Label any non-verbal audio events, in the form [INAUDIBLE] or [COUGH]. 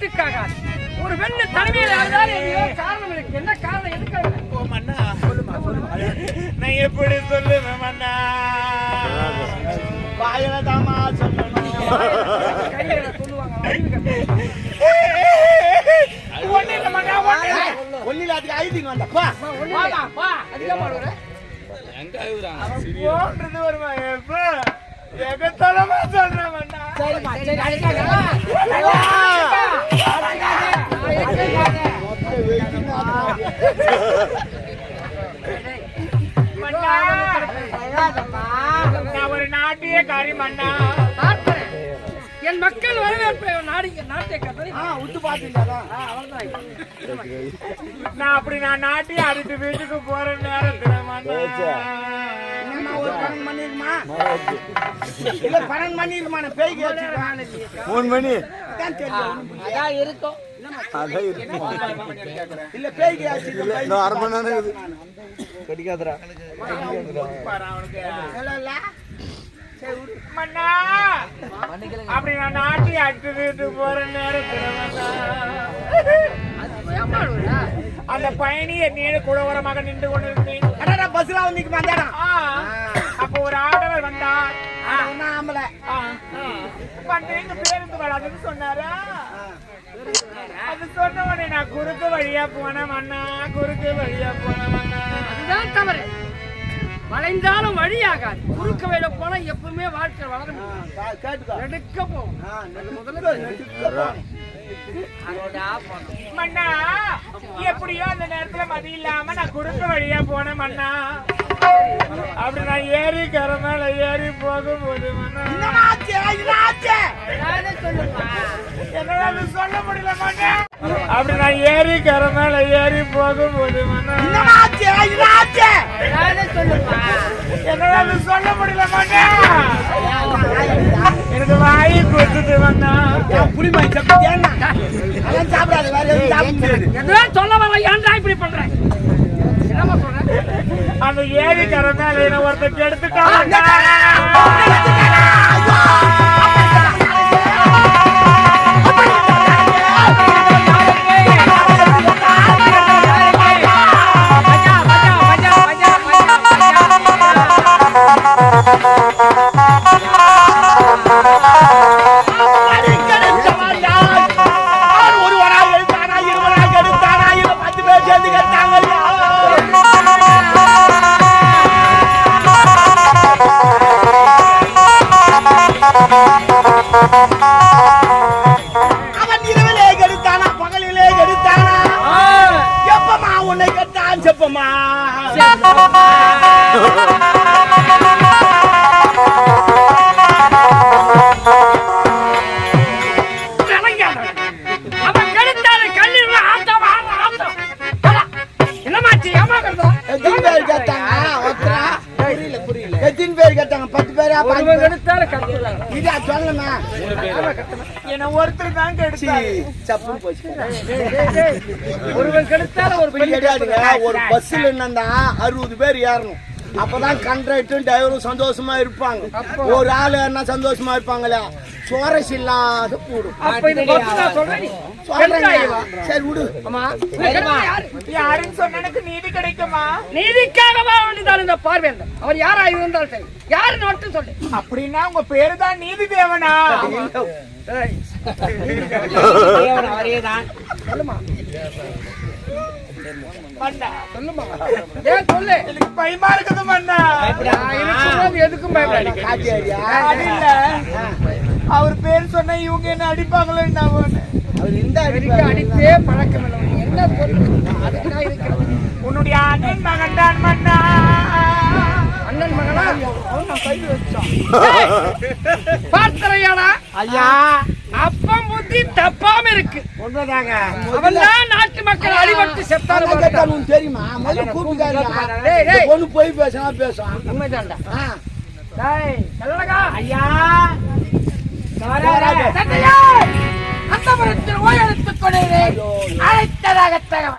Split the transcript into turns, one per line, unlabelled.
நாட்டுக்காக ஒரு பெண்ணு எதையோ காரணம் இருக்கு. என்ன காரணம்? எதுக்காக
நான் எப்படி சொல்லுவேன் மன்னா? வாயில தாமா சொல்லணும். ஒண்ணு இல்ல மன்னா ஒண்ணு இல்ல. அதுக்கு ஐதிங்க வந்தா. பா
வாடா, வா. அதிகமா வருகிற.
போன்றது வருமா எப்ப எகத்தலமா சொல்றேன் மன்னா.
சரிம்மா, சரி, அடிக்காத. அடிக்காத.
மன்னா நான் ஒரு நாட்டிய காரி.
என் மக்கள் வரவேற்பை நாடி நாட்டை கத்தரி
விட்டு பாத்தீங்களா? நான் அப்படி நான் நாட்டிய அடுத்து வீட்டுக்கு போற நேரத்துல
பணம் பண்ணிருமா? நான் பேய்க்கு
மூணு மணி.
அதான் இருக்கும்.
கடிக்காதரா
அப்படி நான் நாட்டி வீட்டுக்கு போற நேரத்துல அந்த பயணி நீடு குழவரமாக நின்று
அடடா. பஸ்ல வந்து
அப்ப ஒரு ஆடவர் வந்தார்.
ஆம்பளை
எங்க பேருந்து வராதுன்னு சொன்னாரா? அது சொன்ன உடனே நான் குறுக்கு வழியா போனேன் மன்னா குறுக்கு வழியா போனேன்
அதுதான் தவறு. வளைந்தாலும் வழியாகாது குறுக்க வழியில போனா எப்பவுமே வாழ்க்கை வளர முடியும்
கா- கேட்டுக்கோ.
எடுக்க போகும்
ஆ, நெடுக்க.
மன்னா எப்படியோ அந்த நேரத்துல மதி இல்லாம நான் குறுக்கு வழியா போனேன் மன்னா. அப்படி நான் ஏறி கரை மேல ஏறி போகும்போது? என்னால சொல்ல முடியல அப்படி நான் ஏறி கரை மேல ஏறி போகும்போது? என்னால சொல்ல முடியல எனக்கு வாய் கொடுத்துட்டு
ஏன் புளிமாய் சாப்பிடாத,
சொல்ல வர ஏன்டா இப்படி பண்றேன்
அந்த ஏரி கரை மேல ஒருத்தர் எடுத்துட்டான்
我那个
单
车
不嘛 [LAUGHS]
இதா
என்ன ஒருத்தர் தான் கெடுத்தாரு
போச்சு
ஒருவன் கெடுத்தாரு ஒரு
கிடையாதுங்க ஒரு பஸ்ல என்னன்னா அறுபது பேர் ஏறணும். அப்பதான் கண்ட்ராக்டரும் டிரைவரும் சந்தோஷமா இருப்பாங்க. ஒரு ஆள் என்ன சந்தோஷமா இருப்பாங்களே சுவாரஸ் இல்லாத கூடும்? சரி விடு?
யாருன்னு சொன்ன எனக்கு நீதி கிடைக்குமா?
நீதிக்காக வர வேண்டியதால் இந்த பார்வையர் அவர் யாரா இருந்தாலும் சரி. யாருன்னு மட்டும் சொல்லு.
அப்படின்னா உங்க பேரு தான் நீதி தேவனா மன்னா
சொல்லுமா? ஏன் சொல்லு
எனக்கு பயமா இருக்குது
எதுக்கும்
இல்ல அவர் பேர் சொன்னா இவங்க என்ன அடிப்பாங்களோ என்ன
அவர் இந்த
எனக்கு அடித்தே பழக்கம் என்ன
உன்னுடைய அண்ணன் மகன்? தான் மன்னா
அண்ணன் மகனா அவன் நான் வச்சான் பார்த்தறையாடா
ஐயா.
அப்பம் புத்தி தப்பாம இருக்கு. தான் நாட்டு மக்கள் அடிபட்டு செத்தாரு
என்ன கேட்டாலும் தெரியுமா? முதல்ல. இந்த பொண்ணு போய் பேசினா பேசும்
உண்மைதான்டா.
ஐயா.
அந்த மரத்தில் ஓய் கொண்டே அழைத்ததாக தகவல்.